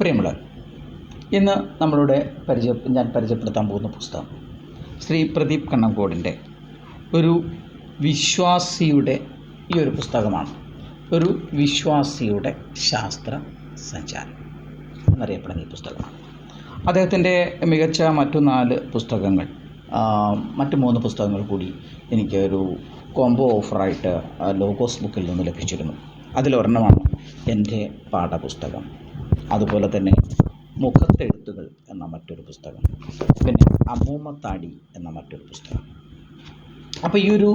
പ്രിയമുള്ളവർ ഇന്ന് നമ്മളുടെ പരിചയ ഞാൻ പരിചയപ്പെടുത്താൻ പോകുന്ന പുസ്തകം ശ്രീ പ്രദീപ് കണ്ണങ്കോടിന്റെ ഒരു വിശ്വാസിയുടെ ഈ ഒരു പുസ്തകമാണ്. ഒരു വിശ്വാസിയുടെ ശാസ്ത്ര സഞ്ചാരം എന്നറിയപ്പെടുന്ന ഈ പുസ്തകമാണ്. അദ്ദേഹത്തിന്റെ മികച്ച മറ്റു നാല് പുസ്തകങ്ങൾ മറ്റു മൂന്ന് പുസ്തകങ്ങൾ കൂടി എനിക്ക് ഒരു കോംബോ ഓഫറായിട്ട് ലോഗോസ് ബുക്കിൽ നിന്ന് ലഭിച്ചിരുന്നു. അതിലൊരെണ്ണമാണ് എന്റെ പാഠപുസ്തകം. അതുപോലെ തന്നെ മുഖത്തെഴുത്തുകൾ എന്ന മറ്റൊരു പുസ്തകം. പിന്നെ അമ്മൂമ്മത്താടി എന്ന മറ്റൊരു പുസ്തകം. അപ്പോൾ ഈ ഒരു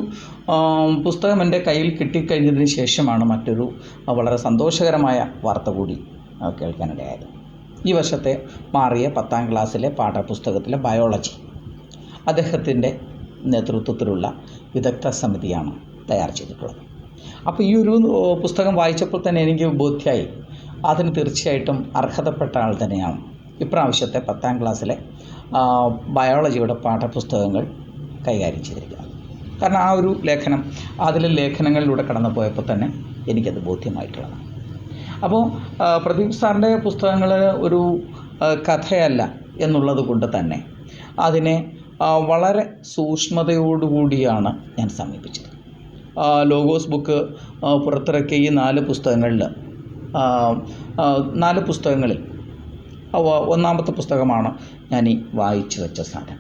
പുസ്തകം എന്റെ കയ്യിൽ കിട്ടിക്കഴിഞ്ഞതിന് ശേഷമാണ് മറ്റൊരു വളരെ സന്തോഷകരമായ വാർത്ത കൂടി കേൾക്കാനിടയായത്. ഈ വർഷത്തെ മാറിയ പത്താം ക്ലാസ്സിലെ പാഠപുസ്തകത്തിലെ ബയോളജി അദ്ദേഹത്തിന്റെ നേതൃത്വത്തിലുള്ള വിദഗ്ധ സമിതിയാണ് തയ്യാർ ചെയ്തിട്ടുള്ളത്. അപ്പോൾ ഈ ഒരു പുസ്തകം വായിച്ചപ്പോൾ തന്നെ എനിക്ക് ബോധ്യമായി അതിന് തീർച്ചയായിട്ടും അർഹതപ്പെട്ട ആൾ തന്നെയാണ്. ഇപ്രാവശ്യത്തെ പത്താം ക്ലാസ്സിലെ ബയോളജിയുടെ പാഠപുസ്തകങ്ങൾ കൈകാര്യം ചെയ്തിരിക്കുന്നത് കാരണം ആ ഒരു ലേഖനം അതിലെ ലേഖനങ്ങളിലൂടെ കടന്നു പോയപ്പോൾ തന്നെ എനിക്കത് ബോധ്യമായിട്ടുള്ളതാണ്. അപ്പോൾ പ്രദീപ് സാറിന്റെ പുസ്തകങ്ങൾ ഒരു കഥയല്ല എന്നുള്ളത് കൊണ്ട് തന്നെ അതിനെ വളരെ സൂക്ഷ്മതയോടുകൂടിയാണ് ഞാൻ സമീപിച്ചത്. ലോഗോസ് ബുക്ക് പുറത്തിറക്കിയ ഈ നാല് പുസ്തകങ്ങളിൽ നാല് പുസ്തകങ്ങളിൽ. ഒന്നാമത്തെ പുസ്തകമാണ് ഞാൻ ഈ വായിച്ചു വെച്ച സാധനം.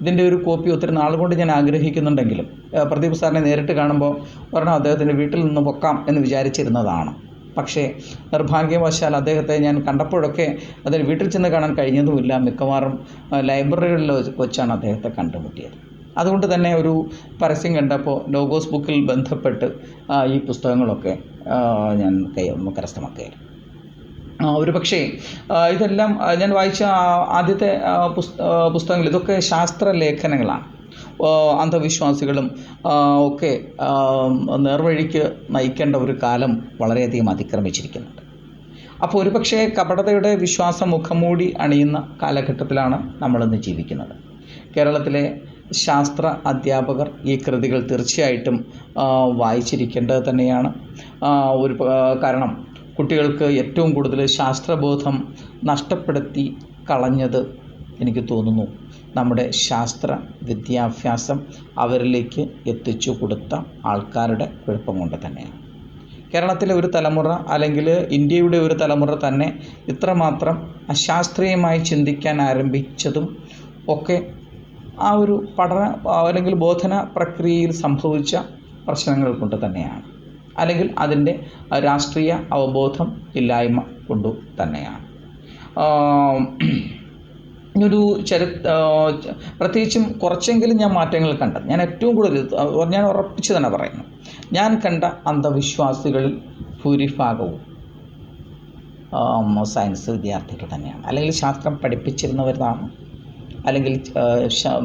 ഇതിന്റെ ഒരു കോപ്പി ഒത്തിരി നാൾ കൊണ്ട് ഞാൻ ആഗ്രഹിക്കുന്നുണ്ടെങ്കിലും പ്രദീപ് സാറിനെ നേരിട്ട് കാണുമ്പോൾ ഒരെണ്ണം അദ്ദേഹത്തിന്റെ വീട്ടിൽ നിന്ന് പൊക്കാം എന്ന് വിചാരിച്ചിരുന്നതാണ്. പക്ഷേ നിർഭാഗ്യവശാൽ അദ്ദേഹത്തെ ഞാൻ കണ്ടപ്പോഴൊക്കെ അതിന് വീട്ടിൽ ചെന്ന് കാണാൻ കഴിഞ്ഞതുമില്ല. മിക്കവാറും ലൈബ്രറികളിൽ വെച്ചാണ് അദ്ദേഹത്തെ കണ്ടുമുട്ടിയത്. അതുകൊണ്ട് തന്നെ ഒരു പരസ്യം കണ്ടപ്പോൾ ലോഗോസ് ബുക്കിൽ ബന്ധപ്പെട്ട് ഈ പുസ്തകങ്ങളൊക്കെ ഞാൻ കൈ കരസ്ഥമാക്കുകയായിരുന്നു. ആ, ഒരു പക്ഷേ ഇതെല്ലാം ഞാൻ വായിച്ച ആദ്യത്തെ പുസ്തകങ്ങൾ ഇതൊക്കെ ശാസ്ത്ര ലേഖനങ്ങളാണ്. അന്ധവിശ്വാസികളും ഒക്കെ നേർവഴിക്ക് നയിക്കേണ്ട ഒരു കാലം വളരെയധികം അതിക്രമിച്ചിരിക്കുന്നുണ്ട്. അപ്പോൾ ഒരുപക്ഷേ കപടതയുടെ വിശ്വാസം മുഖംമൂടി അണിയുന്ന കാലഘട്ടത്തിലാണ് നമ്മളിന്ന് ജീവിക്കുന്നത്. കേരളത്തിലെ ശാസ്ത്ര അധ്യാപകർ ഈ കൃതികൾ തീർച്ചയായിട്ടും വായിച്ചിരിക്കേണ്ടത് തന്നെയാണ്. ഒരു കാരണം കുട്ടികൾക്ക് ഏറ്റവും കൂടുതൽ ശാസ്ത്രബോധം നഷ്ടപ്പെടുത്തി കളഞ്ഞത് എനിക്ക് തോന്നുന്നു. നമ്മുടെ ശാസ്ത്ര വിദ്യാഭ്യാസം അവരിലേക്ക് എത്തിച്ചു കൊടുത്ത ആൾക്കാരുടെ കുഴപ്പം കൊണ്ട് തന്നെയാണ്. കേരളത്തിലെ ഒരു തലമുറ അല്ലെങ്കിൽ ഇന്ത്യയുടെ ഒരു തലമുറ തന്നെ ഇത്രമാത്രം അശാസ്ത്രീയമായി ചിന്തിക്കാൻ ആരംഭിച്ചതും ഒക്കെ ആ ഒരു പഠന അല്ലെങ്കിൽ ബോധന പ്രക്രിയയിൽ സംഭവിച്ച പ്രശ്നങ്ങൾ കൊണ്ട് തന്നെയാണ്. അല്ലെങ്കിൽ അതിന്റെ രാഷ്ട്രീയ അവബോധം ഇല്ലായ്മ കൊണ്ടു തന്നെയാണ്. ഒരു ചരി പ്രത്യേകിച്ചും കുറച്ചെങ്കിലും ഞാൻ മാറ്റങ്ങൾ കണ്ടത്. ഞാൻ ഏറ്റവും കൂടുതൽ ഞാൻ ഉറപ്പിച്ച് തന്നെ പറയുന്നു. ഞാൻ കണ്ട അന്ധവിശ്വാസികളിൽ ഭൂരിഭാഗവും സയൻസ് വിദ്യാർത്ഥികൾ തന്നെയാണ്. അല്ലെങ്കിൽ ശാസ്ത്രം പഠിപ്പിച്ചിരുന്നവരാണ് അല്ലെങ്കിൽ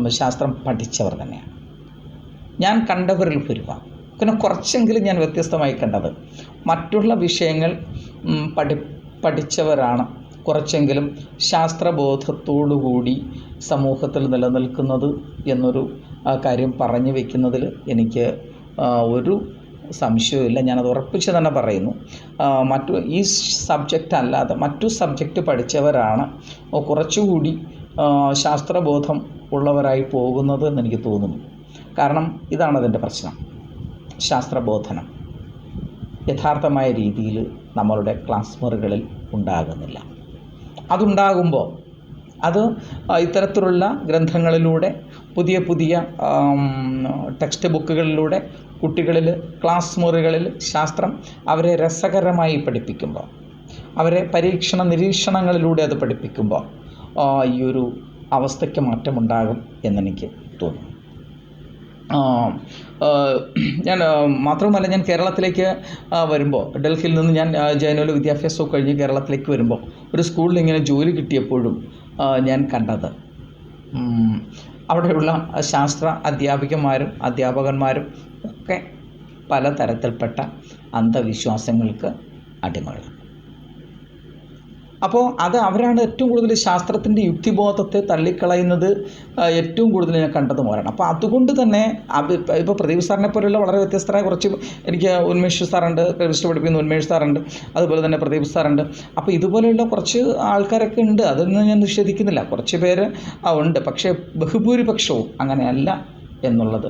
ശാസ്ത്രം പഠിച്ചവർ തന്നെയാണ്. ഞാൻ കണ്ടവരിൽ ഭൂരിഭാഗം. പിന്നെ കുറച്ചെങ്കിലും ഞാൻ വ്യത്യസ്തമായി കണ്ടത്. മറ്റുള്ള വിഷയങ്ങൾ പഠി പഠിച്ചവരാണ് കുറച്ചെങ്കിലും ശാസ്ത്രബോധത്തോടുകൂടി സമൂഹത്തിൽ നിലനിൽക്കുന്നത് എന്നൊരു കാര്യം പറഞ്ഞു വയ്ക്കുന്നതിൽ എനിക്ക് ഒരു സംശയവുമില്ല. ഞാനത് ഉറപ്പിച്ച് തന്നെ പറയുന്നു. മറ്റു ഈ സബ്ജക്റ്റ് അല്ലാതെ മറ്റു സബ്ജക്റ്റ് പഠിച്ചവരാണ് കുറച്ചുകൂടി ശാസ്ത്രബോധം ഉള്ളവരായി പോകുന്നത് എന്ന് എനിക്ക് തോന്നുന്നു. കാരണം ഇതാണ് അതിന്റെ പ്രശ്നം. ശാസ്ത്രബോധനം. യഥാർത്ഥമായ രീതിയിൽ നമ്മളുടെ ക്ലാസ് മുറികളിൽ ഉണ്ടാകുന്നില്ല. അതുണ്ടാകുമ്പോൾ അത് ഇത്തരത്തിലുള്ള ഗ്രന്ഥങ്ങളിലൂടെ പുതിയ പുതിയ ടെക്സ്റ്റ് ബുക്കുകളിലൂടെ കുട്ടികളിൽ ക്ലാസ് മുറികളിൽ ശാസ്ത്രം അവരെ രസകരമായി പഠിപ്പിക്കുമ്പോൾ അവരെ പരീക്ഷണ നിരീക്ഷണങ്ങളിലൂടെ അത് പഠിപ്പിക്കുമ്പോൾ ഈ ഒരു അവസ്ഥയ്ക്ക് മാറ്റമുണ്ടാകും എന്നെനിക്ക് തോന്നുന്നു. ഞാൻ മാത്രവുമല്ല ഞാൻ കേരളത്തിലേക്ക് വരുമ്പോൾ ഡൽഹിയിൽ നിന്ന് ഞാൻ ജൈനോല വിദ്യാഭ്യാസമൊക്കെ കഴിഞ്ഞ് കേരളത്തിലേക്ക് വരുമ്പോൾ ഒരു സ്കൂളിൽ ഇങ്ങനെ ജോലി കിട്ടിയപ്പോഴും ഞാൻ കണ്ടത്. അവിടെയുള്ള ശാസ്ത്ര അധ്യാപികമാരും അധ്യാപകന്മാരും ഒക്കെ പലതരത്തിൽപ്പെട്ട അന്ധവിശ്വാസങ്ങൾക്ക് അടിമകളാണ്. അപ്പോൾ അത് അവരാണ് ഏറ്റവും കൂടുതൽ ശാസ്ത്രത്തിന്റെ യുക്തിബോധത്തെ തള്ളിക്കളയുന്നത് ഏറ്റവും കൂടുതൽ ഞാൻ കണ്ടത് മോരാണ് അപ്പോൾ അതുകൊണ്ട് തന്നെ ഇപ്പോൾ പ്രദീപ് സാറിനെ പോലെയുള്ള വളരെ വ്യത്യസ്തരായ കുറച്ച് എനിക്ക് ഉന്മേഷ് സാറുണ്ട് കെമിസ്ട്രി പഠിപ്പിക്കുന്ന ഉന്മേഷ് സാറുണ്ട് അതുപോലെ തന്നെ പ്രദീപ് സാറുണ്ട്. അപ്പോൾ ഇതുപോലെയുള്ള കുറച്ച് ആൾക്കാരൊക്കെ ഉണ്ട്. അതൊന്നും ഞാൻ നിഷേധിക്കുന്നില്ല. കുറച്ച് പേര് ഉണ്ട്. പക്ഷേ ബഹുഭൂരിപക്ഷവും അങ്ങനെയല്ല എന്നുള്ളത്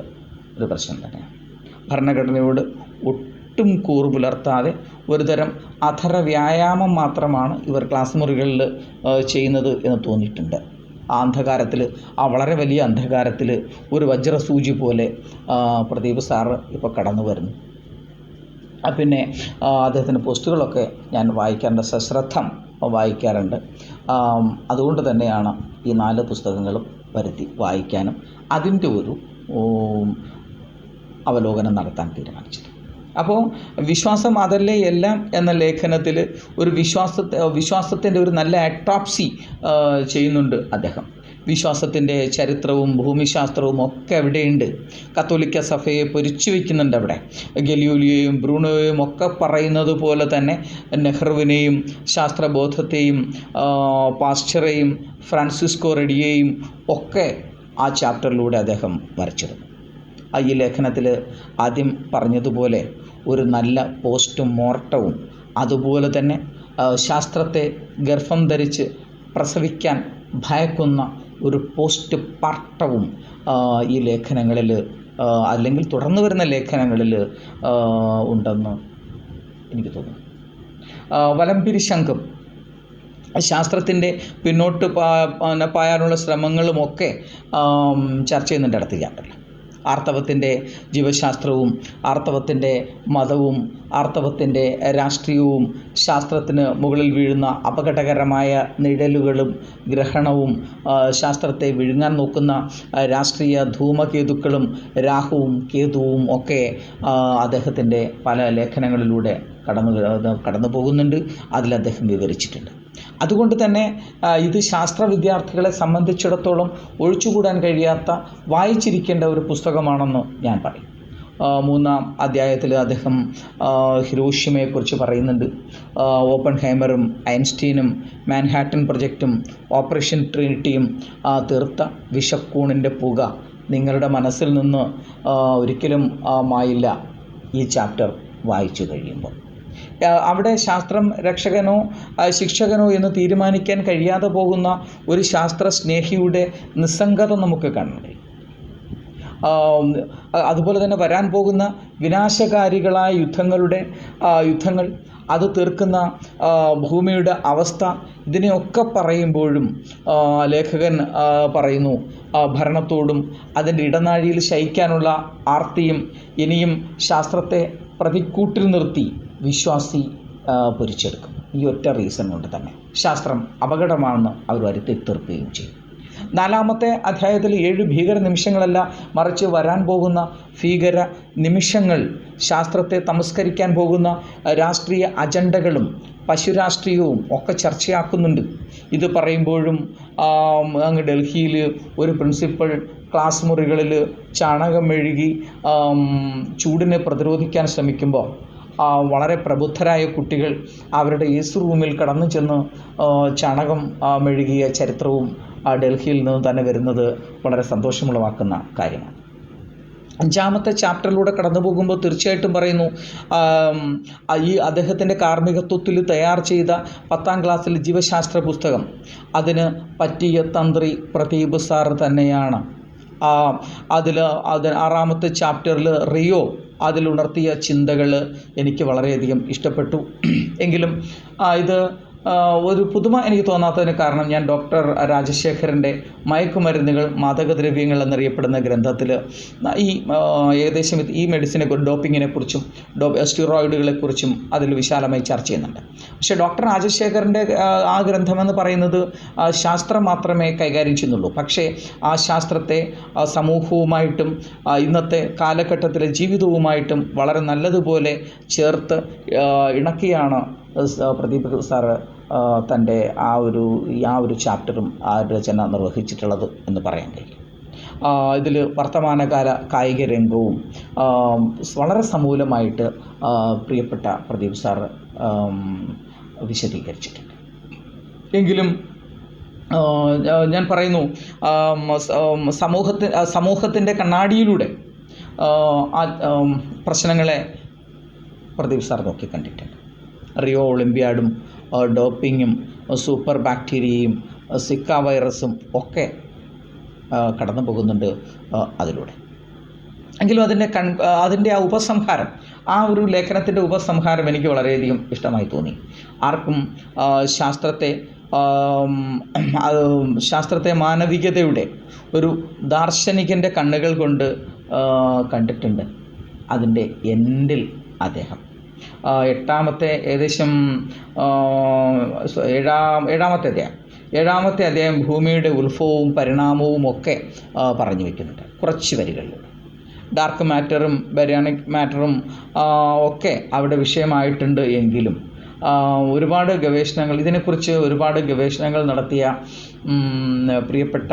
ഒരു പ്രശ്നം തന്നെയാണ്. ഭരണഘടനയോട് ഒട്ടും കൂറു പുലർത്താതെ ഒരുതരം അധര വ്യായാമം മാത്രമാണ് ഇവർ ക്ലാസ് മുറികളിൽ ചെയ്യുന്നത് എന്ന് തോന്നിയിട്ടുണ്ട്. ആ അന്ധകാരത്തിൽ ആ വളരെ വലിയ അന്ധകാരത്തിൽ ഒരു വജ്രസൂചി പോലെ പ്രദീപ് സാറ് ഇപ്പോൾ കടന്നു വരുന്നു. പിന്നെ അദ്ദേഹത്തിന്റെ പോസ്റ്റുകളൊക്കെ ഞാൻ വായിക്കാറുണ്ട് സശ്രദ്ധം വായിക്കാറുണ്ട്. അതുകൊണ്ട് തന്നെയാണ് ഈ നാല് പുസ്തകങ്ങളും വരുത്തി വായിക്കാനും അതിന്റെ ഒരു അവലോകനം നടത്താൻ തീരുമാനിച്ചത്. അപ്പോൾ വിശ്വാസം അതല്ലേ എല്ലാം എന്ന ലേഖനത്തിൽ ഒരു വിശ്വാസത്തെ വിശ്വാസത്തിന്റെ ഒരു നല്ല അട്രോപ്സി ചെയ്യുന്നുണ്ട് അദ്ദേഹം. വിശ്വാസത്തിന്റെ ചരിത്രവും ഭൂമിശാസ്ത്രവും ഒക്കെ അവിടെയുണ്ട്. കത്തോലിക്ക സഭയെ പൊരിച്ചു വയ്ക്കുന്നുണ്ട് അവിടെ. ഗലിയോലിയെയും ബ്രൂണോയെയും ഒക്കെ പറയുന്നത് പോലെ തന്നെ നെഹ്റുവിനെയും ശാസ്ത്രബോധത്തെയും പാസ്റ്ററേയും ഫ്രാൻസിസ്കോ റെഡിയെയും ഒക്കെ ആ ചാപ്റ്ററിലൂടെ അദ്ദേഹം വരച്ചിരുന്നു. ഈ ലേഖനത്തിൽ ആദ്യം പറഞ്ഞതുപോലെ ഒരു നല്ല പോസ്റ്റ് മോർട്ടവും അതുപോലെ തന്നെ ശാസ്ത്രത്തെ ഗർഭം ധരിച്ച് പ്രസവിക്കാൻ ഭയക്കുന്ന ഒരു പോസ്റ്റ് പാർട്ടവും ഈ ലേഖനങ്ങളിൽ അല്ലെങ്കിൽ തുടർന്നു വരുന്ന ലേഖനങ്ങളിൽ ഉണ്ടെന്ന് എനിക്ക് തോന്നുന്നു. വലംപിരി ശംഖം. ശാസ്ത്രത്തിന്റെ പിന്നോട്ട് പാ- പായാനുള്ള ശ്രമങ്ങളുമൊക്കെ ചർച്ച ചെയ്യുന്നുണ്ട് അടുത്ത ആർത്തവത്തിന്റെ ജീവശാസ്ത്രവും ആർത്തവത്തിന്റെ മതവും ആർത്തവത്തിന്റെ രാഷ്ട്രീയവും ശാസ്ത്രത്തിന് മുകളിൽ വീഴുന്ന അപകടകരമായ നിഴലുകളും ഗ്രഹണവും ശാസ്ത്രത്തെ വിഴുങ്ങാൻ നോക്കുന്ന രാഷ്ട്രീയ ധൂമകേതുക്കളും രാഹുവും കേതുവും ഒക്കെ അദ്ദേഹത്തിന്റെ പല ലേഖനങ്ങളിലൂടെ കടന്നു കടന്നു പോകുന്നുണ്ട്. അതിൽ അദ്ദേഹം വിവരിച്ചിട്ടുണ്ട്. അതുകൊണ്ട് തന്നെ ഇത് ശാസ്ത്ര വിദ്യാർത്ഥികളെ സംബന്ധിച്ചിടത്തോളം ഒഴിച്ചുകൂടാൻ കഴിയാത്ത വായിച്ചിരിക്കേണ്ട ഒരു പുസ്തകമാണെന്ന് ഞാൻ പറയും. മൂന്നാം അധ്യായത്തിൽ അദ്ദേഹം ഹിരോഷിമയെക്കുറിച്ച് പറയുന്നുണ്ട്. ഓപ്പൺ ഹൈമറും ഐൻസ്റ്റീനും മാൻഹാട്ടൻ പ്രൊജക്റ്റും ഓപ്പറേഷൻ ട്രിനിറ്റിയും തീർത്ത വിഷക്കൂണിന്റെ പുക നിങ്ങളുടെ മനസ്സിൽ നിന്ന് ഒരിക്കലും മായില്ല ഈ ചാപ്റ്റർ വായിച്ചു കഴിയുമ്പോൾ. അവിടെ ശാസ്ത്രം രക്ഷകനോ ശിക്ഷകനോ എന്ന് തീരുമാനിക്കാൻ കഴിയാതെ പോകുന്ന ഒരു ശാസ്ത്ര സ്നേഹിയുടെ നിസ്സംഗത നമുക്ക് കാണാൻ അതുപോലെ തന്നെ വരാൻ പോകുന്ന വിനാശകാരികളായ യുദ്ധങ്ങളുടെ യുദ്ധങ്ങൾ അത് തീർക്കുന്ന ഭൂമിയുടെ അവസ്ഥ ഇതിനെയൊക്കെ പറയുമ്പോഴും ലേഖകൻ പറയുന്നു ഭരണത്തോടും അതിന്റെ ഇടനാഴിയിൽ ശയിക്കാനുള്ള ആർത്തിയും ഇനിയും ശാസ്ത്രത്തെ പ്രതിക്കൂട്ടിൽ നിർത്തി. വിശ്വാസി പൊരിച്ചെടുക്കും. ഈ ഒറ്റ റീസൺ കൊണ്ട് തന്നെ. ശാസ്ത്രം അപകടമാണെന്ന് അവർ വരുത്തി തീർക്കുകയും ചെയ്യും. നാലാമത്തെ അധ്യായത്തിൽ ഏഴ് ഭീകര നിമിഷങ്ങളല്ല മറിച്ച് വരാൻ പോകുന്ന ഭീകര നിമിഷങ്ങൾ ശാസ്ത്രത്തെ തമസ്കരിക്കാൻ പോകുന്ന രാഷ്ട്രീയ അജണ്ടകളും പശുരാഷ്ട്രീയവും ഒക്കെ ചർച്ചയാക്കുന്നുണ്ട്. ഇത് പറയുമ്പോഴും അങ്ങ് ഡൽഹിയിൽ ഒരു പ്രിൻസിപ്പൾ ക്ലാസ് മുറികളിൽ ചാണകം മെഴുകി ചൂടിനെ പ്രതിരോധിക്കാൻ ശ്രമിക്കുമ്പോൾ വളരെ പ്രബുദ്ധരായ കുട്ടികൾ അവരുടെ എ സി റൂമിൽ കടന്നു ചെന്ന് ചാണകം മെഴുകിയ ചരിത്രവും ഡൽഹിയിൽ നിന്ന് തന്നെ വരുന്നത് വളരെ സന്തോഷമുളവാക്കുന്ന കാര്യമാണ്. അഞ്ചാമത്തെ ചാപ്റ്ററിലൂടെ കടന്നു പോകുമ്പോൾ തീർച്ചയായിട്ടും പറയുന്നു ഈ അദ്ദേഹത്തിന്റെ കാർമ്മികത്വത്തിൽ തയ്യാർ ചെയ്ത പത്താം ക്ലാസ്സിലെ ജീവശാസ്ത്ര പുസ്തകം. അതിന് പറ്റിയ തന്ത്രി പ്രദീപ് സാർ തന്നെയാണ്. അതിൽ അത് ആറാമത്തെ ചാപ്റ്ററിൽ റിയോ അതിലുണർത്തിയ ചിന്തകൾ എനിക്ക് വളരെയധികം ഇഷ്ടപ്പെട്ടു. എങ്കിലും ഇത് ഒരു പുതുമ എനിക്ക് തോന്നാത്തതിന് കാരണം ഞാൻ ഡോക്ടർ രാജശേഖരന്റെ മയക്കുമരുന്നുകൾ മാദകദ്രവ്യങ്ങൾ എന്നറിയപ്പെടുന്ന ഗ്രന്ഥത്തിൽ ഈ ഏകദേശം ഈ മെഡിസിനെ ഡോപ്പിങ്ങിനെ കുറിച്ചും ഡോ സ്റ്റിറോയിഡുകളെ കുറിച്ചും അതിൽ വിശാലമായി ചർച്ച ചെയ്യുന്നുണ്ട്. പക്ഷേ ഡോക്ടർ രാജശേഖരന്റെ ആ, ഗ്രന്ഥമെന്ന് പറയുന്നത് ശാസ്ത്രം മാത്രമേ കൈകാര്യം ചെയ്യുന്നുള്ളൂ. പക്ഷേ ആ ശാസ്ത്രത്തെ സമൂഹവുമായിട്ടും ഇന്നത്തെ കാലഘട്ടത്തിലെ ജീവിതവുമായിട്ടും വളരെ നല്ലതുപോലെ ചേർത്ത് ഇണക്കിയാണ് പ്രദീപ് സാറ് തന്റെ ആ ഒരു ആ ഒരു ചാപ്റ്ററും ആ രചന നിർവഹിച്ചിട്ടുള്ളത് എന്ന് പറയാൻ കഴിയും. ഇതിൽ വർത്തമാനകാല കായിക രംഗവും വളരെ സമൂലമായിട്ട് പ്രിയപ്പെട്ട പ്രദീപ് സാർ വിശദീകരിച്ചിട്ടുണ്ട്. എങ്കിലും ഞാൻ പറയുന്നു സമൂഹത്തി സമൂഹത്തിന്റെ കണ്ണാടിയിലൂടെ പ്രശ്നങ്ങളെ പ്രദീപ് സാർ നോക്കി കണ്ടിട്ടുണ്ട്. റിയോ ഒളിമ്പ്യാഡും ഡോപ്പിങ്ങും സൂപ്പർ ബാക്ടീരിയയും സിക്ക വൈറസും ഒക്കെ കടന്നു പോകുന്നുണ്ട് അതിലൂടെ. എങ്കിലും അതിന്റെ കൺ അതിന്റെ ആ ഉപസംഹാരം ആ ഒരു ലേഖനത്തിന്റെ ഉപസംഹാരം എനിക്ക് വളരെയധികം ഇഷ്ടമായി തോന്നി. ആർക്കും ശാസ്ത്രത്തെ ശാസ്ത്രത്തെ മാനവികതയുടെ ഒരു ദാർശനികന്റെ കണ്ണുകൾ കൊണ്ട് കണ്ടിട്ടുണ്ട്. അതിന്റെ എൻഡിൽ അദ്ദേഹം. എട്ടാമത്തെ ഏകദേശം ഏഴാം ഏഴാമത്തെ അധ്യായം. ഏഴാമത്തെ അധ്യായം ഭൂമിയുടെ ഉത്ഭവവും പരിണാമവും ഒക്കെ പറഞ്ഞു വയ്ക്കുന്നുണ്ട് കുറച്ച് വരികളിൽ. ഡാർക്ക് മാറ്ററും ബരിയാണിക് മാറ്ററും ഒക്കെ അവിടെ വിഷയമായിട്ടുണ്ട് എങ്കിലും ഒരുപാട് ഗവേഷണങ്ങൾ ഇതിനെക്കുറിച്ച് ഒരുപാട് ഗവേഷണങ്ങൾ നടത്തിയ പ്രിയപ്പെട്ട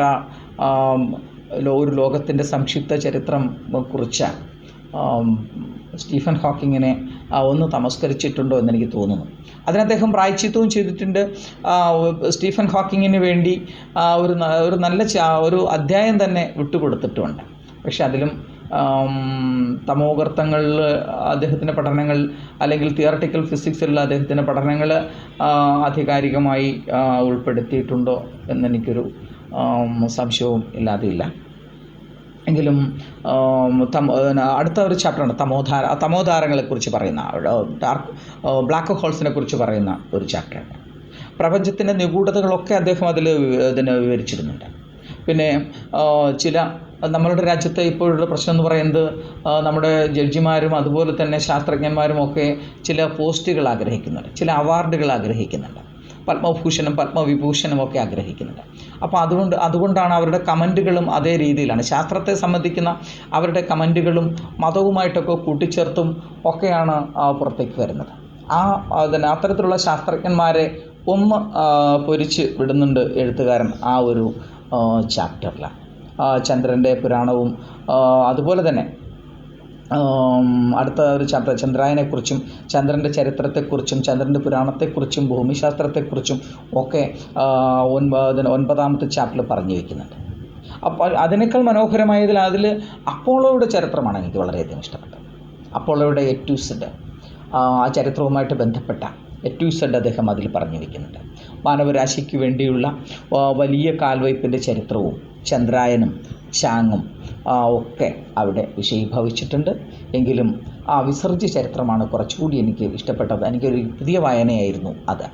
ഒരു ലോകത്തിന്റെ സംക്ഷിപ്ത ചരിത്രം കുറിച്ച സ്റ്റീഫൻ ഹോക്കിങ്ങിനെ ഒന്ന് തമസ്കരിച്ചിട്ടുണ്ടോ എന്ന് എനിക്ക് തോന്നുന്നു. അതിന് അദ്ദേഹം പ്രായച്ചിത്തവും ചെയ്തിട്ടുണ്ട്. സ്റ്റീഫൻ ഹോക്കിങ്ങിന് വേണ്ടി ഒരു ഒരു നല്ല ഒരു അധ്യായം തന്നെ വിട്ടുകൊടുത്തിട്ടുമുണ്ട് പക്ഷെ അതിലും തമോഗർത്തങ്ങളിൽ അദ്ദേഹത്തിന്റെ പഠനങ്ങൾ അല്ലെങ്കിൽ തിയറട്ടിക്കൽ ഫിസിക്സിലുള്ള അദ്ദേഹത്തിന്റെ പഠനങ്ങൾ ആധികാരികമായി ഉൾപ്പെടുത്തിയിട്ടുണ്ടോ എന്നെനിക്കൊരു സംശയവും ഇല്ലാതെയില്ല. എങ്കിലും അടുത്ത ഒരു ചാപ്റ്ററാണ് തമോധാര തമോധാരങ്ങളെക്കുറിച്ച് പറയുന്ന ഡാർക്ക് ബ്ലാക്ക് ഹോൾസിനെ കുറിച്ച് പറയുന്ന ഒരു ചാപ്റ്ററാണ് പ്രപഞ്ചത്തിന്റെ നിഗൂഢതകളൊക്കെ അദ്ദേഹം അതിൽ ഇതിന് വിവരിച്ചിരുന്നുണ്ട്. പിന്നെ ചില നമ്മളുടെ രാജ്യത്തെ ഇപ്പോഴുള്ള പ്രശ്നം എന്ന് പറയുന്നത് നമ്മുടെ ജഡ്ജിമാരും അതുപോലെ തന്നെ ശാസ്ത്രജ്ഞന്മാരും ഒക്കെ ചില പോസ്റ്റുകൾ ആഗ്രഹിക്കുന്നുണ്ട് ചില അവാർഡുകൾ ആഗ്രഹിക്കുന്നുണ്ട്. പത്മഭൂഷണം പത്മവിഭൂഷണം ഒക്കെ ആഗ്രഹിക്കുന്നുണ്ട്. അപ്പോൾ അതുകൊണ്ട് അതുകൊണ്ടാണ് അവരുടെ കമന്റുകളും അതേ രീതിയിലാണ്. ശാസ്ത്രത്തെ സംബന്ധിക്കുന്ന അവരുടെ കമന്റുകളും മതവുമായിട്ടൊക്കെ കൂട്ടിച്ചേർത്തും ഒക്കെയാണ് പുറത്തേക്ക് വരുന്നത്. ആ അതിന് അത്തരത്തിലുള്ള ശാസ്ത്രജ്ഞന്മാരെ ഒന്ന് പൊരിച്ച് വിടുന്നുണ്ട് എഴുത്തുകാരൻ ആ ഒരു ചാപ്റ്ററിലാണ് ചന്ദ്രന്റെ പുരാണവും അതുപോലെ തന്നെ അടുത്ത ഒരു ചാപ്റ്റർ ചന്ദ്രായനെക്കുറിച്ചും ചന്ദ്രന്റെ ചരിത്രത്തെക്കുറിച്ചും ചന്ദ്രന്റെ പുരാണത്തെക്കുറിച്ചും ഭൂമിശാസ്ത്രത്തെക്കുറിച്ചും ഒക്കെ ഒൻപത് ഒൻപതാമത്തെ ചാപ്റ്ററിൽ പറഞ്ഞു വയ്ക്കുന്നുണ്ട് അപ്പോൾ അതിനേക്കാൾ മനോഹരമായതിൽ അതിൽ അപ്പോളോയുടെ ചരിത്രമാണ് എനിക്ക് വളരെയധികം ഇഷ്ടപ്പെട്ടത്. അപ്പോളോയുടെ എ ടു സെഡ് ആ ചരിത്രവുമായിട്ട് ബന്ധപ്പെട്ട എ ടു സെഡ് അദ്ദേഹം അതിൽ പറഞ്ഞു വയ്ക്കുന്നുണ്ട് മാനവരാശിക്ക് വേണ്ടിയുള്ള വലിയ കാൽവയ്പിന്റെ ചരിത്രവും ചന്ദ്രായനും ചാങ്ങും ഒക്കെ അവിടെ വിഷയീഭവിച്ചിട്ടുണ്ട്. എങ്കിലും ആ വിസർജ്യ ചരിത്രമാണ് കുറച്ചുകൂടി എനിക്ക് ഇഷ്ടപ്പെട്ടത്. എനിക്കൊരു പുതിയ വായനയായിരുന്നു അത്.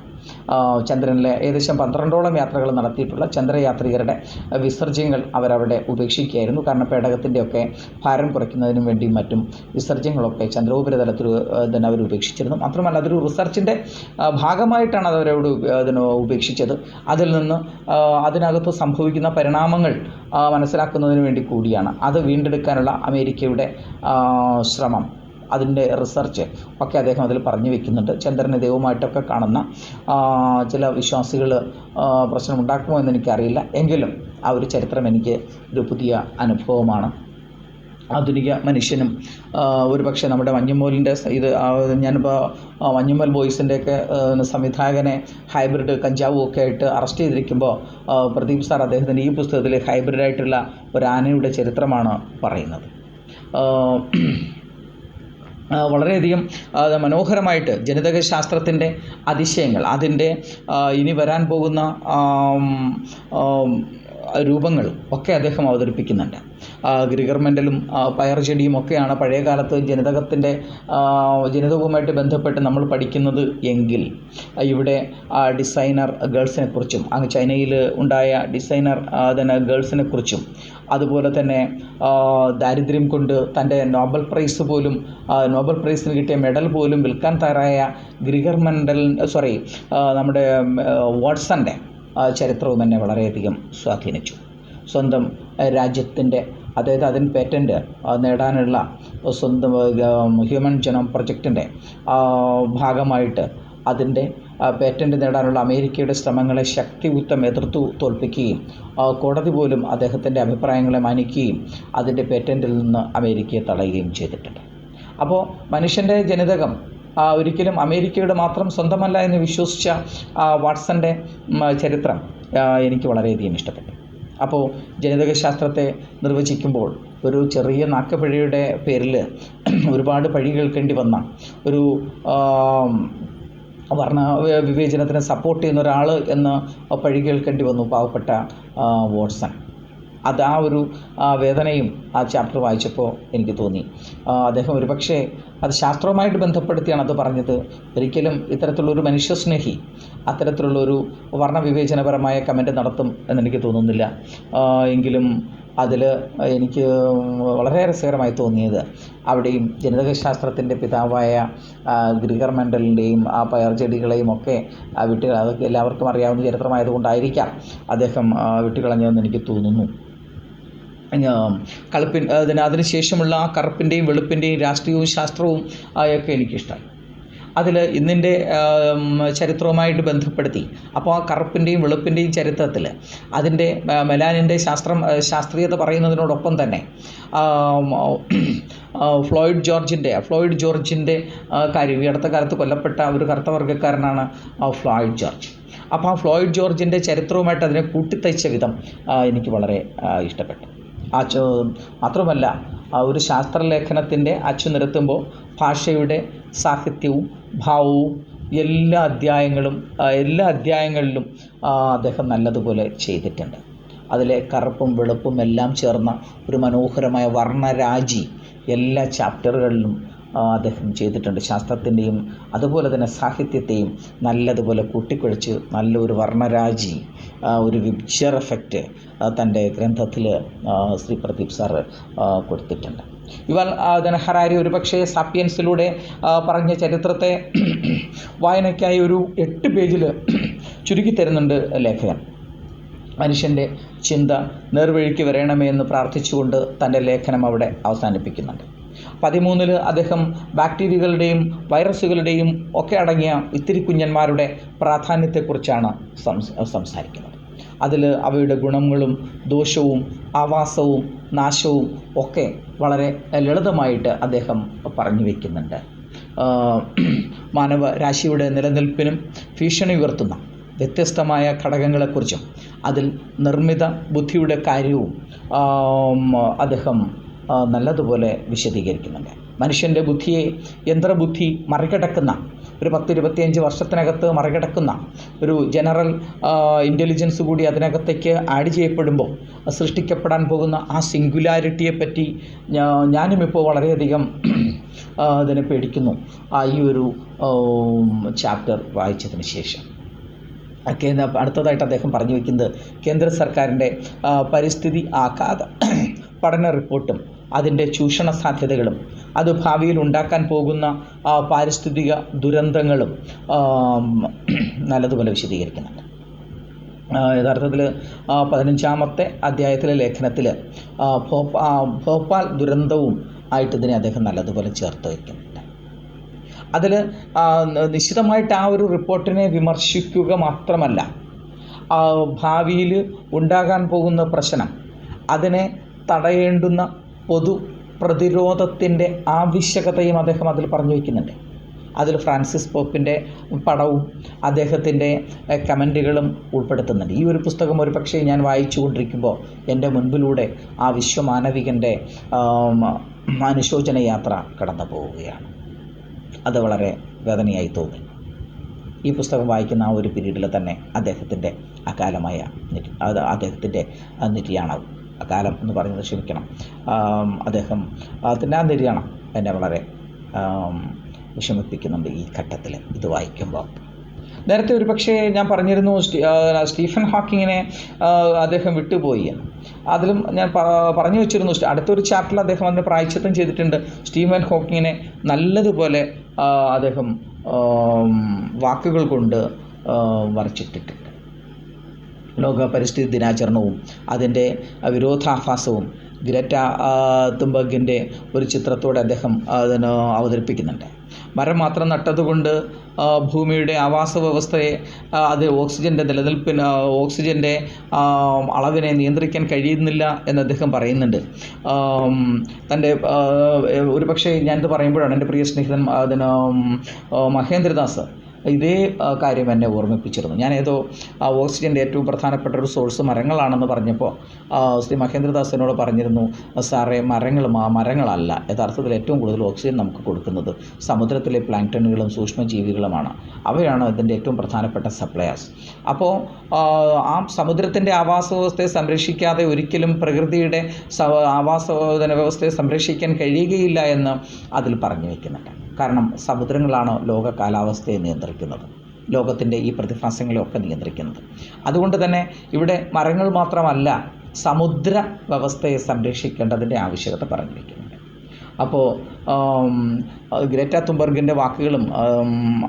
ചന്ദ്രനിലെ ഏകദേശം പന്ത്രണ്ടോളം യാത്രകൾ നടത്തിയിട്ടുള്ള ചന്ദ്രയാത്രികരുടെ വിസർജ്യങ്ങൾ അവരവിടെ ഉപേക്ഷിക്കുകയായിരുന്നു. കാരണം പേടകത്തിന്റെയൊക്കെ ഭാരം കുറയ്ക്കുന്നതിനും വേണ്ടിയും മറ്റും വിസർജ്യങ്ങളൊക്കെ ചന്ദ്രോപരിതലത്തിൽ തന്നെ അവർ ഉപേക്ഷിച്ചിരുന്നു. മാത്രമല്ല അതൊരു റിസർച്ചിന്റെ ഭാഗമായിട്ടാണ് അതവരോട് അതിന് ഉപേക്ഷിച്ചത്. അതിൽ നിന്ന് അതിനകത്ത് സംഭവിക്കുന്ന പരിണാമങ്ങൾ മനസ്സിലാക്കുന്നതിന് വേണ്ടി കൂടിയാണ്. അത് വീണ്ടെടുക്കാനുള്ള അമേരിക്കയുടെ ശ്രമം. അതിന്റെ റിസർച്ച് ഒക്കെ അദ്ദേഹം അതിൽ പറഞ്ഞു വെക്കുന്നുണ്ട്. ചന്ദ്രനെ ദൈവമായിട്ടൊക്കെ കാണുന്ന ചില വിശ്വാസികൾ പ്രശ്നമുണ്ടാക്കുമോ എന്ന് എനിക്കറിയില്ല. എങ്കിലും ആ ഒരു ചരിത്രം എനിക്ക് ഒരു പുതിയ അനുഭവമാണ്. ആധുനിക മനുഷ്യനും ഒരു ഒരുപക്ഷെ നമ്മുടെ മഞ്ഞുമോലിന്റെ ഇത് ഞാനിപ്പോൾ മഞ്ഞുമൽ ബോയ്സിന്റെയൊക്കെ സംവിധായകനെ ഹൈബ്രിഡ് കഞ്ചാവും ഒക്കെ ആയിട്ട് അറസ്റ്റ് ചെയ്തിരിക്കുമ്പോൾ പ്രദീപ് സാർ അദ്ദേഹത്തിന്റെ ഈ പുസ്തകത്തിൽ ഹൈബ്രിഡായിട്ടുള്ള ഒരു ആനയുടെ ചരിത്രമാണ് പറയുന്നത്. വളരെയധികം മനോഹരമായിട്ട് ജനിതക ശാസ്ത്രത്തിന്റെ അതിശയങ്ങൾ അതിന്റെ ഇനി വരാൻ പോകുന്ന രൂപങ്ങൾ ഒക്കെ അദ്ദേഹം അവതരിപ്പിക്കുന്നുണ്ട്. ഗ്രിഗർമെന്റലും ഗ്രിഗർ മെന്റലും പയർ ചെടിയും ഒക്കെയാണ് പഴയ കാലത്ത് ജനിതകത്തിന്റെ ജനിതകവുമായിട്ട് ബന്ധപ്പെട്ട് നമ്മൾ പഠിക്കുന്നത് എങ്കിൽ ഇവിടെ ഡിസൈനർ ഗേൾസിനെ കുറിച്ചും അങ്ങ് ചൈനയിൽ ഉണ്ടായ ഡിസൈനർ തന്നെ ഗേൾസിനെ കുറിച്ചും അതുപോലെ തന്നെ ദാരിദ്ര്യം കൊണ്ട് തന്റെ നോബൽ പ്രൈസ് പോലും നോബൽ പ്രൈസിന് കിട്ടിയ മെഡൽ പോലും വിൽക്കാൻ തയ്യാറായ ഗ്രിഗർ മെൻഡൽ സോറി നമ്മുടെ വാട്സന്റെ ചരിത്രവും എന്നെ വളരെയധികം സ്വാധീനിച്ചു. സ്വന്തം രാജ്യത്തിന്റെ അതായത് അതിന് പേറ്റന്റ് നേടാനുള്ള സ്വന്തം ഹ്യൂമൻ ജനം പ്രൊജക്റ്റിന്റെ ഭാഗമായിട്ട് അതിന്റെ പേറ്റന്റ് നേടാനുള്ള അമേരിക്കയുടെ ശ്രമങ്ങളെ ശക്തിയുക്തം എതിർത്തു തോൽപ്പിക്കുകയും കോടതി പോലും അദ്ദേഹത്തിന്റെ അഭിപ്രായങ്ങളെ മാനിക്കുകയും അതിന്റെ പേറ്റന്റിൽ നിന്ന് അമേരിക്കയെ തടയുകയും ചെയ്തിട്ടുണ്ട്. അപ്പോൾ മനുഷ്യന്റെ ജനിതകം ഒരിക്കലും അമേരിക്കയുടെ മാത്രം സ്വന്തമല്ല എന്ന് വിശ്വസിച്ച വാട്സന്റെ ചരിത്രം എനിക്ക് വളരെയധികം ഇഷ്ടപ്പെട്ടു. അപ്പോൾ ജനിതക ശാസ്ത്രത്തെ നിർവചിക്കുമ്പോൾ ഒരു ചെറിയ നാക്കപ്പിഴയുടെ പേരിൽ ഒരുപാട് പഴി കേൾക്കേണ്ടി വന്ന ഒരു വർണ വിവേചനത്തിന് സപ്പോർട്ട് ചെയ്യുന്ന ഒരാൾ എന്ന് പഴി കേൾക്കേണ്ടി വന്നു പാവപ്പെട്ട വോട്സൺ. അത് ആ ഒരു വേദനയും ആ ചാപ്റ്റർ വായിച്ചപ്പോൾ എനിക്ക് തോന്നി. അദ്ദേഹം ഒരുപക്ഷെ അത് ശാസ്ത്രവുമായിട്ട് ബന്ധപ്പെടുത്തിയാണ് അത് പറഞ്ഞത്. ഒരിക്കലും ഇത്തരത്തിലുള്ളൊരു മനുഷ്യസ്നേഹി അത്തരത്തിലുള്ളൊരു വർണവിവേചനപരമായ കമന്റ് നടത്തും എന്നെനിക്ക് തോന്നുന്നില്ല. എങ്കിലും അതിൽ എനിക്ക് വളരെ രസകരമായി തോന്നിയത്. അവിടെയും ജനിതകശാസ്ത്രത്തിന്റെ പിതാവായ ഗ്രിഗർ മെൻഡലിന്റെയും ആ പയർ ചെടികളെയും ഒക്കെ വിട്ട് അതൊക്കെ എല്ലാവർക്കും അറിയാവുന്ന ചരിത്രമായതുകൊണ്ടായിരിക്കാം അദ്ദേഹം വിട്ടുകളഞ്ഞതെന്ന് എനിക്ക് തോന്നുന്നു. കളിപ്പിൻ അതിന് അതിനുശേഷമുള്ള ആ കറുപ്പിന്റെയും വെളുപ്പിന്റെയും രാഷ്ട്രീയവും ശാസ്ത്രവും ആയൊക്കെ എനിക്കിഷ്ടം. അതിൽ ഇന്നിന്റെ ചരിത്രവുമായിട്ട് ബന്ധപ്പെടുത്തി. അപ്പോൾ ആ കറുപ്പിന്റെയും വെളുപ്പിന്റെയും ചരിത്രത്തിൽ അതിന്റെ മെലാനിന്റെ ശാസ്ത്രം ശാസ്ത്രീയത പറയുന്നതിനോടൊപ്പം തന്നെ ഫ്ലോയിഡ് ജോർജിന്റെ ഫ്ലോയിഡ് ജോർജിന്റെ കാര്യം ഈ അടുത്ത കാലത്ത് കൊല്ലപ്പെട്ട ഒരു കറുത്ത വർഗക്കാരനാണ് ഫ്ലോയിഡ് ജോർജ്. അപ്പോൾ ആ ഫ്ലോയിഡ് ജോർജിന്റെ ചരിത്രവുമായിട്ട് അതിനെ കൂട്ടിത്തയ്ച്ച വിധം എനിക്ക് വളരെ ഇഷ്ടപ്പെട്ടു. ആ മാത്രമല്ല ആ ഒരു ശാസ്ത്രലേഖനത്തിന്റെ അച്ചു നിരത്തുമ്പോൾ ഭാഷയുടെ സാഹിത്യവും ഭാവവും എല്ലാ അധ്യായങ്ങളും എല്ലാ അധ്യായങ്ങളിലും അദ്ദേഹം നല്ലതുപോലെ ചെയ്തിട്ടുണ്ട്. അതിലെ കറുപ്പും വെളുപ്പും എല്ലാം ചേർന്ന ഒരു മനോഹരമായ വർണരാജി എല്ലാ ചാപ്റ്ററുകളിലും അദ്ദേഹം ചെയ്തിട്ടുണ്ട്. ശാസ്ത്രത്തിന്റെയും അതുപോലെ തന്നെ സാഹിത്യത്തെയും നല്ലതുപോലെ കൂട്ടിക്കുഴച്ച് നല്ലൊരു വർണരാജി ഒരു വിപ്ചർ എഫക്റ്റ് തന്റെ ഗ്രന്ഥത്തിൽ ശ്രീ പ്രദീപ് ആ, കൊടുത്തിട്ടുണ്ട്. ഇവർ അതിന് ഹറാരി ഒരു പക്ഷേ സാപ്പിയൻസിലൂടെ പറഞ്ഞ ചരിത്രത്തെ വായനയ്ക്കായി ഒരു എട്ട് പേജിൽ ചുരുക്കി തരുന്നുണ്ട് ലേഖകൻ. മനുഷ്യന്റെ ചിന്ത നേർവഴിക്ക് വരണമേ എന്ന് പ്രാർത്ഥിച്ചുകൊണ്ട് തന്റെ ലേഖനം അവിടെ അവസാനിപ്പിക്കുന്നുണ്ട്. പതിമൂന്നിൽ അദ്ദേഹം ബാക്ടീരിയകളുടെയും വൈറസുകളുടെയും ഒക്കെ അടങ്ങിയ ഇത്തിരി കുഞ്ഞന്മാരുടെ പ്രാധാന്യത്തെക്കുറിച്ചാണ് സംസ് സംസാരിക്കുന്നത്. അതിൽ അവയുടെ ഗുണങ്ങളും ദോഷവും ആവാസവും നാശവും ഒക്കെ വളരെ ലളിതമായിട്ട് അദ്ദേഹം പറഞ്ഞു വയ്ക്കുന്നുണ്ട് മാനവ രാശിയുടെ നിലനിൽപ്പിനും ഭീഷണി ഉയർത്തുന്ന വ്യത്യസ്തമായ ഘടകങ്ങളെക്കുറിച്ചും അതിൽ നിർമ്മിത ബുദ്ധിയുടെ കാര്യവും അദ്ദേഹം നല്ലതുപോലെ വിശദീകരിക്കുന്നുണ്ട്. മനുഷ്യന്റെ ബുദ്ധിയെ യന്ത്രബുദ്ധി മറികടക്കുന്ന ഒരു പത്ത് ഇരുപത്തിയഞ്ച് വർഷത്തിനകത്ത് മറികടക്കുന്ന ഒരു ജനറൽ ഇന്റലിജൻസ് കൂടി അതിനകത്തേക്ക് ആഡ് ചെയ്യപ്പെടുമ്പോൾ സൃഷ്ടിക്കപ്പെടാൻ പോകുന്ന ആ സിംഗുലാരിറ്റിയെ പറ്റി ഞാനും ഇപ്പോൾ വളരെയധികം അതിനെ പേടിക്കുന്നു. ആ ഈ ഒരു ചാപ്റ്റർ വായിച്ചതിന് ശേഷം. കേന്ദ്ര അടുത്തതായിട്ട് അദ്ദേഹം പറഞ്ഞു വയ്ക്കുന്നത് കേന്ദ്ര സർക്കാരിന്റെ പരിസ്ഥിതി ആഘാത പഠന റിപ്പോർട്ടും അതിന്റെ ചൂഷണ സാധ്യതകളും അത് ഭാവിയിൽ ഉണ്ടാക്കാൻ പോകുന്ന പാരിസ്ഥിതിക ദുരന്തങ്ങളും നല്ലതുപോലെ വിശദീകരിക്കുന്നുണ്ട്. യഥാർത്ഥത്തിൽ പതിനഞ്ചാമത്തെ അധ്യായത്തിലെ ലേഖനത്തിൽ ഭോപ്പാ ഭോപ്പാൽ ദുരന്തവും ആയിട്ട് ഇതിനെ അദ്ദേഹം നല്ലതുപോലെ ചേർത്ത് വയ്ക്കുന്നുണ്ട്. അതിൽ നിശ്ചിതമായിട്ട് ആ ഒരു റിപ്പോർട്ടിനെ വിമർശിക്കുക മാത്രമല്ല ഭാവിയിൽ ഉണ്ടാകാൻ പോകുന്ന പ്രശ്നം അതിനെ തടയേണ്ടുന്ന പൊതു പ്രതിരോധത്തിന്റെ ആവശ്യകതയും അദ്ദേഹം അതിൽ പറഞ്ഞു വയ്ക്കുന്നുണ്ട്. അതിൽ ഫ്രാൻസിസ് പോപ്പിന്റെ പടവും അദ്ദേഹത്തിന്റെ കമന്റുകളും ഉൾപ്പെടുത്തുന്നുണ്ട്. ഈ ഒരു പുസ്തകം ഒരു പക്ഷേ ഞാൻ വായിച്ചു കൊണ്ടിരിക്കുമ്പോൾ എന്റെ മുൻപിലൂടെ ആ വിശ്വമാനവികന്റെ അനുശോചന യാത്ര കടന്നു പോവുകയാണ് അത് വളരെ വേദനയായി തോന്നി. ഈ പുസ്തകം വായിക്കുന്ന ആ ഒരു പീരീഡിൽ തന്നെ അദ്ദേഹത്തിന്റെ അകാലമായ അദ്ദേഹത്തിന്റെ ആ അകാലം എന്ന് പറയുന്നത് ക്ഷമിക്കണം. അദ്ദേഹം ആ എന്നെ വളരെ വിഷമിപ്പിക്കുന്നുണ്ട് ഈ ഘട്ടത്തിൽ ഇത് വായിക്കുമ്പോൾ നേരത്തെ ഒരു പക്ഷേ ഞാൻ പറഞ്ഞിരുന്നു സ്റ്റീ- സ്റ്റീഫൻ ഹോക്കിങ്ങിനെ അദ്ദേഹം വിട്ടുപോയി എന്ന്. അതിലും ഞാൻ പറഞ്ഞു വെച്ചിരുന്നു അടുത്തൊരു ചാപ്റ്ററിൽ അദ്ദേഹം അതിന് പ്രായച്ചിത്തം ചെയ്തിട്ടുണ്ട്. സ്റ്റീഫൻ ഹോക്കിങ്ങിനെ നല്ലതുപോലെ അദ്ദേഹം വാക്കുകൾ കൊണ്ട് വരച്ചിട്ടിട്ടുണ്ട് ലോക പരിസ്ഥിതി ദിനാചരണവും അതിന്റെ വിരോധാഭാസവും ഗ്രറ്റ തുംബഗിന്റെ ഒരു ചിത്രത്തോടെ അദ്ദേഹം അതിന് അവതരിപ്പിക്കുന്നുണ്ട്. മരം മാത്രം നട്ടതുകൊണ്ട് ഭൂമിയുടെ ആവാസ വ്യവസ്ഥയെ അത് ഓക്സിജന്റെ നിലനിൽപ്പിന് ഓക്സിജന്റെ അളവിനെ നിയന്ത്രിക്കാൻ കഴിയുന്നില്ല എന്ന് അദ്ദേഹം പറയുന്നുണ്ട്. തന്റെ ഒരു പക്ഷേ ഞാനിത് പറയുമ്പോഴാണ് എന്റെ പ്രിയ സ്നേഹിതൻ അതിന് മഹേന്ദ്രദാസ് ഇതേ കാര്യം എന്നെ ഓർമ്മിപ്പിച്ചിരുന്നു. ഞാൻ ഏതോ ഓക്സിജന്റെ ഏറ്റവും പ്രധാനപ്പെട്ട ഒരു സോഴ്സ് മരങ്ങളാണെന്ന് പറഞ്ഞപ്പോൾ ശ്രീ മഹേന്ദ്രദാസിനോട് പറഞ്ഞിരുന്നു സാറേ മരങ്ങൾ മാ- മരങ്ങളല്ല. യഥാർത്ഥത്തിൽ ഏറ്റവും കൂടുതൽ ഓക്സിജൻ നമുക്ക് കൊടുക്കുന്നത് സമുദ്രത്തിലെ പ്ലാങ്ടണുകളും സൂക്ഷ്മജീവികളുമാണ്. അവയാണ് ഇതിന്റെ ഏറ്റവും പ്രധാനപ്പെട്ട സപ്ലയേഴ്സ്. അപ്പോൾ ആ, സമുദ്രത്തിന്റെ ആവാസ വ്യവസ്ഥയെ സംരക്ഷിക്കാതെ ഒരിക്കലും പ്രകൃതിയുടെ ആവാസ വ്യവസ്ഥയെ സംരക്ഷിക്കാൻ കഴിയുകയില്ല എന്ന് അതിൽ പറഞ്ഞു വയ്ക്കുന്നുണ്ട് കാരണം സമുദ്രങ്ങളാണ് ലോക കാലാവസ്ഥയെ നിയന്ത്രിക്കുന്നത്. ലോകത്തിന്റെ ഈ പ്രതിഭാസങ്ങളെയൊക്കെ നിയന്ത്രിക്കുന്നത്. അതുകൊണ്ട് തന്നെ ഇവിടെ മരങ്ങൾ മാത്രമല്ല സമുദ്ര വ്യവസ്ഥയെ സംരക്ഷിക്കേണ്ടതിന്റെ ആവശ്യകത പറഞ്ഞിരിക്കുന്നുണ്ട്. അപ്പോൾ ഗ്രേറ്റ തുംബർഗിന്റെ വാക്കുകളും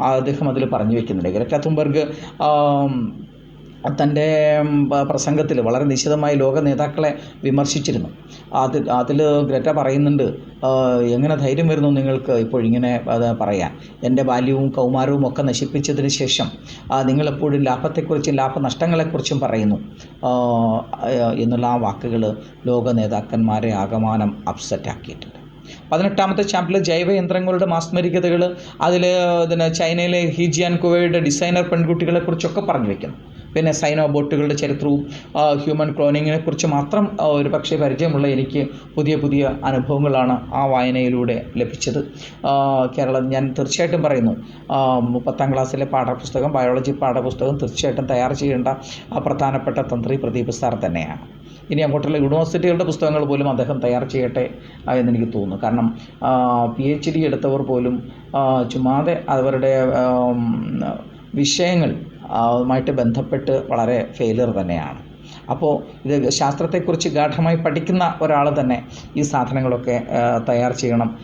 അദ്ദേഹം അതിൽ പറഞ്ഞു വയ്ക്കുന്നുണ്ട് ഗ്രേറ്റ തുംബർഗ് തന്റെ പ്രസംഗത്തിൽ വളരെ നിശിതമായി ലോക നേതാക്കളെ വിമർശിച്ചിരുന്നു. അതിൽ അതിൽ ഗ്രറ്റ പറയുന്നുണ്ട് എങ്ങനെ ധൈര്യം വരുന്നു നിങ്ങൾക്ക് ഇപ്പോൾ ഇങ്ങനെ അത് പറയാൻ? എന്റെ ബാല്യവും കൗമാരവും ഒക്കെ നശിപ്പിച്ചതിന് ശേഷം നിങ്ങളെപ്പോഴും ലാഭത്തെക്കുറിച്ചും ലാഭനഷ്ടങ്ങളെക്കുറിച്ചും പറയുന്നു. എന്നുള്ള ആ വാക്കുകൾ ലോക നേതാക്കന്മാരെ ആകമാനം അപ്സെറ്റാക്കിയിട്ടുണ്ട് പതിനെട്ടാമത്തെ ചാപ്റ്ററിൽ ജൈവയന്ത്രങ്ങളുടെ മാസ്മരികതകൾ അതിൽ പിന്നെ ചൈനയിലെ ഹീജിയാൻ കുവയുടെ ഡിസൈനർ പെൺകുട്ടികളെക്കുറിച്ചൊക്കെ പറഞ്ഞു വയ്ക്കുന്നു പിന്നെ സൈനോ ബോട്ടുകളുടെ ചരിത്രവും ഹ്യൂമൻ ക്ലോണിങ്ങിനെ കുറിച്ച് മാത്രം ഒരു പക്ഷേ പരിചയമുള്ള എനിക്ക് പുതിയ പുതിയ അനുഭവങ്ങളാണ് ആ വായനയിലൂടെ ലഭിച്ചത്. കേരളം ഞാൻ തീർച്ചയായിട്ടും പറയുന്നു. പത്താം ക്ലാസ്സിലെ പാഠപുസ്തകം ബയോളജി പാഠപുസ്തകം തീർച്ചയായിട്ടും തയ്യാർ ചെയ്യേണ്ട പ്രധാനപ്പെട്ട തന്ത്രി പ്രദീപ് സാർ തന്നെയാണ്. ഇനി അങ്ങോട്ടുള്ള യൂണിവേഴ്സിറ്റികളുടെ പുസ്തകങ്ങൾ പോലും അദ്ദേഹം തയ്യാർ ചെയ്യട്ടെ എന്ന് എന്നെനിക്ക് തോന്നുന്നു. കാരണം പി എച്ച് ഡി എടുത്തവർ പോലും ചുമ്മാതെ അവരുടെ വിഷയങ്ങൾ ആയിട്ട് ബന്ധപ്പെട്ട് വളരെ ഫെയിലിയർ തന്നെയാണ്. അപ്പോൾ ഇത് ശാസ്ത്രത്തെക്കുറിച്ച് ഗാഠമായി പഠിക്കുന്ന ഒരാൾ തന്നെ ഈ സാധനങ്ങളൊക്കെ തയ്യാർ ചെയ്യണം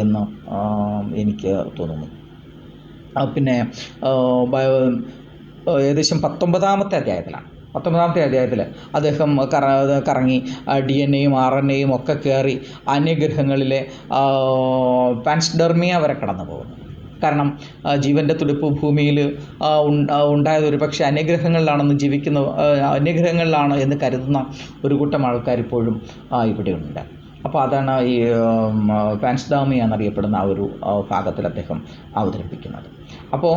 എന്ന് എനിക്ക് തോന്നുന്നു. പിന്നെ ഏകദേശം പത്തൊമ്പതാമത്തെ അധ്യായത്തിലാണ്. പത്തൊമ്പതാമത്തെ അധ്യായത്തിൽ അദ്ദേഹം കറ കറങ്ങി ഡി എൻ എയും ആർ എൻ എയും ഒക്കെ കയറി അന്യഗ്രഹങ്ങളിലെ പാൻസ്ഡെർമിയ വരെ കടന്നു പോകുന്നു കാരണം ജീവന്റെ തുടിപ്പ് ഭൂമിയിൽ ഉണ്ടായത് ഒരു പക്ഷേ അന്യഗ്രഹങ്ങളിലാണെന്ന് ജീവിക്കുന്ന അന്യഗ്രഹങ്ങളിലാണ് എന്ന് കരുതുന്ന ഒരു കൂട്ടം ആൾക്കാർ ഇപ്പോഴും ഇവിടെയുണ്ട്. അപ്പോൾ അതാണ് ഈ പാൻസ്ഡാമി എന്നറിയപ്പെടുന്ന ആ ഒരു ഭാഗത്തിൽ അദ്ദേഹം അവതരിപ്പിക്കുന്നത്. അപ്പോൾ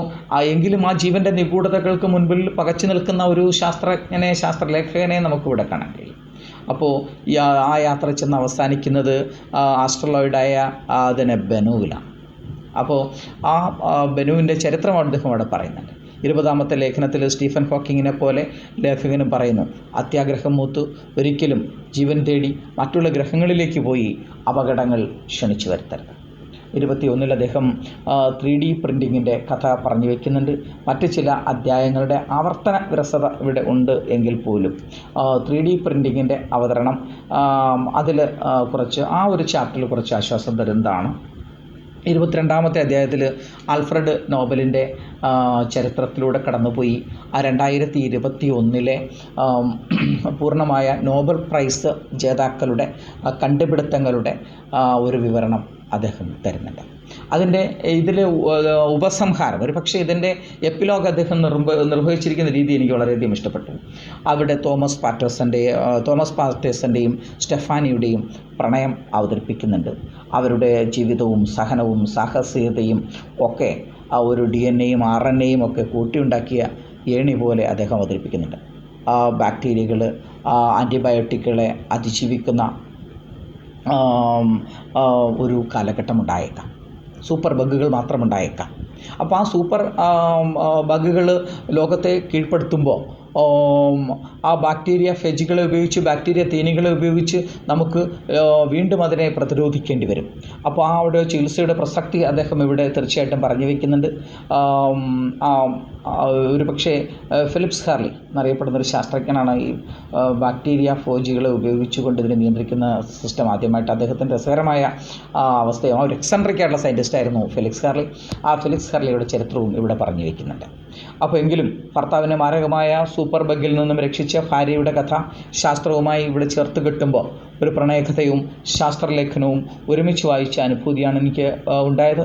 എങ്കിലും ആ ജീവന്റെ നിഗൂഢതകൾക്ക് മുൻപിൽ പകച്ചു നിൽക്കുന്ന ഒരു ശാസ്ത്രജ്ഞനെ ശാസ്ത്രലേഖകനെ നമുക്കിവിടെ കാണാൻ കഴിയും. അപ്പോൾ ആ യാത്ര ചെന്ന് അവസാനിക്കുന്നത് ആസ്ട്രോളോയിഡായ അതിനെ ബനുവിലാണ് അപ്പോൾ ആ ബനുവിന്റെ ചരിത്രം അദ്ദേഹം അവിടെ പറയുന്നുണ്ട് ഇരുപതാമത്തെ ലേഖനത്തിൽ സ്റ്റീഫൻ ഹോക്കിങ്ങിനെ പോലെ ലേഖകനും പറയുന്നു അത്യാഗ്രഹം മൂത്ത് ഒരിക്കലും ജീവൻ തേടി മറ്റുള്ള ഗ്രഹങ്ങളിലേക്ക് പോയി അപകടങ്ങൾ ക്ഷണിച്ചു വരുത്തരുത്. ഇരുപത്തിയൊന്നിൽ അദ്ദേഹം ത്രീ ഡി പ്രിന്റിങ്ങിന്റെ കഥ പറഞ്ഞു വയ്ക്കുന്നുണ്ട് മറ്റ് ചില അധ്യായങ്ങളുടെ ആവർത്തന വിരസത ഇവിടെ ഉണ്ട് എങ്കിൽ പോലും ത്രീ ഡി പ്രിന്റിങ്ങിന്റെ അവതരണം അതിൽ കുറച്ച് ആ ഒരു ചാപ്റ്ററിൽ കുറച്ച് ആശ്വാസം തരുന്നതാണ്. ഇരുപത്തിരണ്ടാമത്തെ അധ്യായത്തിൽ ആൽഫ്രഡ് നോബലിന്റെ ചരിത്രത്തിലൂടെ കടന്നുപോയി. ആ രണ്ടായിരത്തി ഇരുപത്തി ഒന്നിലെ പൂർണമായ നോബൽ പ്രൈസ് ജേതാക്കളുടെ കണ്ടുപിടുത്തങ്ങളുടെ ഒരു വിവരണം അദ്ദേഹം തരുന്നുണ്ട്. അതിന്റെ ഇതിൽ ഉപസംഹാരം. ഒരു പക്ഷേ ഇതിന്റെ എപ്പിലോഗ് അദ്ദേഹം നിർവ നിർവഹിച്ചിരിക്കുന്ന രീതി എനിക്ക് വളരെയധികം ഇഷ്ടപ്പെട്ടു. അവിടെ തോമസ് പാറ്റേഴ്സന്റെ തോമസ് പാറ്റേഴ്സന്റെയും സ്റ്റെഫാനിയുടെയും പ്രണയം അവതരിപ്പിക്കുന്നുണ്ട്. അവരുടെ ജീവിതവും സഹനവും സാഹസികതയും ഒക്കെ ആ ഒരു ഡി എൻ എയും ആർ എൻ എയും ഒക്കെ കൂട്ടിയുണ്ടാക്കിയ ഏണി പോലെ അദ്ദേഹം അവതരിപ്പിക്കുന്നുണ്ട്. ആ ബാക്ടീരിയകൾ ആന്റിബയോട്ടിക്കുകളെ അതിജീവിക്കുന്ന ഒരു കാലഘട്ടം ഉണ്ടായേക്കാം സൂപ്പർ ബഗ്ഗുകൾ മാത്രമുണ്ടായേക്കാം അപ്പോൾ ആ സൂപ്പർ ബഗ്ഗുകൾ ലോകത്തെ കീഴ്പ്പെടുത്തുമ്പോൾ ആം, ബാക്ടീരിയ ഫെജുകളെ ഉപയോഗിച്ച് ബാക്ടീരിയ തീനികളെ ഉപയോഗിച്ച് നമുക്ക് വീണ്ടും അതിനെ പ്രതിരോധിക്കേണ്ടി വരും. അപ്പോൾ ആ അവിടെ ചികിത്സയുടെ പ്രസക്തി അദ്ദേഹം ഇവിടെ തീർച്ചയായിട്ടും പറഞ്ഞു വയ്ക്കുന്നുണ്ട് ഒരു പക്ഷേ ഫിലിപ്സ് ഹാർലി എന്നറിയപ്പെടുന്ന ഒരു ശാസ്ത്രജ്ഞനാണ് ഈ ബാക്ടീരിയ ഫോജികളെ ഉപയോഗിച്ചുകൊണ്ട് ഇതിനെ നിയന്ത്രിക്കുന്ന സിസ്റ്റം ആദ്യമായിട്ട് അദ്ദേഹത്തിന്റെ രസകരമായ അവസ്ഥയും ആ ഒരു എക്സെൻട്രിക് ആയിട്ടുള്ള സയന്റിസ്റ്റ് ആയിരുന്നു ഹാർലി. ആ ഫിലിപ്സ് ഹാർലിയുടെ ചരിത്രവും ഇവിടെ പറഞ്ഞു വയ്ക്കുന്നുണ്ട് അപ്പോൾ എങ്കിലും ഭർത്താവിനെ മാരകമായ സൂപ്പർ ബഗ്ഗിൽ നിന്നും രക്ഷിച്ച ഭാര്യയുടെ കഥ ശാസ്ത്രവുമായി ഇവിടെ ചേർത്ത് കെട്ടുമ്പോൾ ഒരു പ്രണയകഥയും ശാസ്ത്രലേഖനവും ഒരുമിച്ച് വായിച്ച അനുഭൂതിയാണ് എനിക്ക് ഉണ്ടായത്.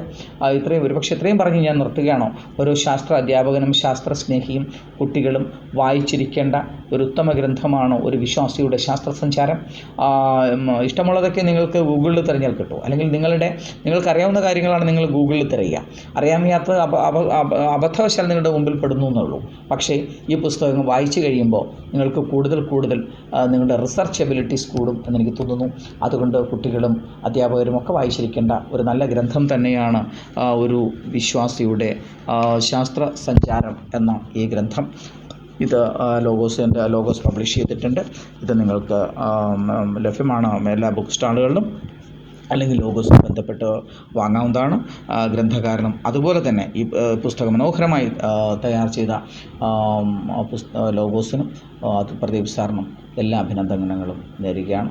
ഇത്രയും ഒരുപക്ഷെ ഇത്രയും പറഞ്ഞ് ഞാൻ നിർത്തുകയാണോ? ഒരു ശാസ്ത്ര അധ്യാപകനും ശാസ്ത്ര സ്നേഹിയും കുട്ടികളും വായിച്ചിരിക്കേണ്ട ഒരു ഉത്തമ ഗ്രന്ഥമാണ് ഒരു വിശ്വാസിയുടെ ശാസ്ത്ര സഞ്ചാരം ഇഷ്ടമുള്ളതൊക്കെ നിങ്ങൾക്ക് ഗൂഗിളിൽ തിരഞ്ഞാൽ കിട്ടും. അല്ലെങ്കിൽ നിങ്ങളുടെ നിങ്ങൾക്ക് അറിയാവുന്ന കാര്യങ്ങളാണ് നിങ്ങൾ ഗൂഗിളിൽ തിരയുക. അബ- അബദ്ധവശാൽ നിങ്ങളുടെ മുമ്പിൽ പെടുന്നു എന്നുള്ളൂ. പക്ഷേ ഈ പുസ്തകം വായിച്ചു കഴിയുമ്പോൾ നിങ്ങൾക്ക് കൂടുതൽ കൂടുതൽ നിങ്ങളുടെ റിസർച്ച് എബിലിറ്റീസ് കൂടും എന്നെനിക്ക് തോന്നുന്നു. അതുകൊണ്ട് കുട്ടികളും അധ്യാപകരും ഒക്കെ വായിച്ചിരിക്കേണ്ട ഒരു നല്ല ഗ്രന്ഥം തന്നെയാണ് ഒരു വിശ്വാസിയുടെ ശാസ്ത്ര സഞ്ചാരം എന്ന ഈ ഗ്രന്ഥം. ഇത് ലോഗോസിന്റെ ലോഗോസ് പബ്ലിഷ് ചെയ്തിട്ടുണ്ട്. ഇത് നിങ്ങൾക്ക് ലഭ്യമാണ്. എല്ലാ ബുക്ക് സ്റ്റാളുകളിലും അല്ലെങ്കിൽ ലോഗോസുമായി ബന്ധപ്പെട്ട് വാങ്ങാവുന്നതാണ് ഗ്രന്ഥകാരനും. അതുപോലെ തന്നെ ഈ പുസ്തകം മനോഹരമായി തയ്യാർ ചെയ്ത ലോഗോസിനും പ്രദീപ് സാറിനും എല്ലാ അഭിനന്ദനങ്ങളും നേരുകയാണ്.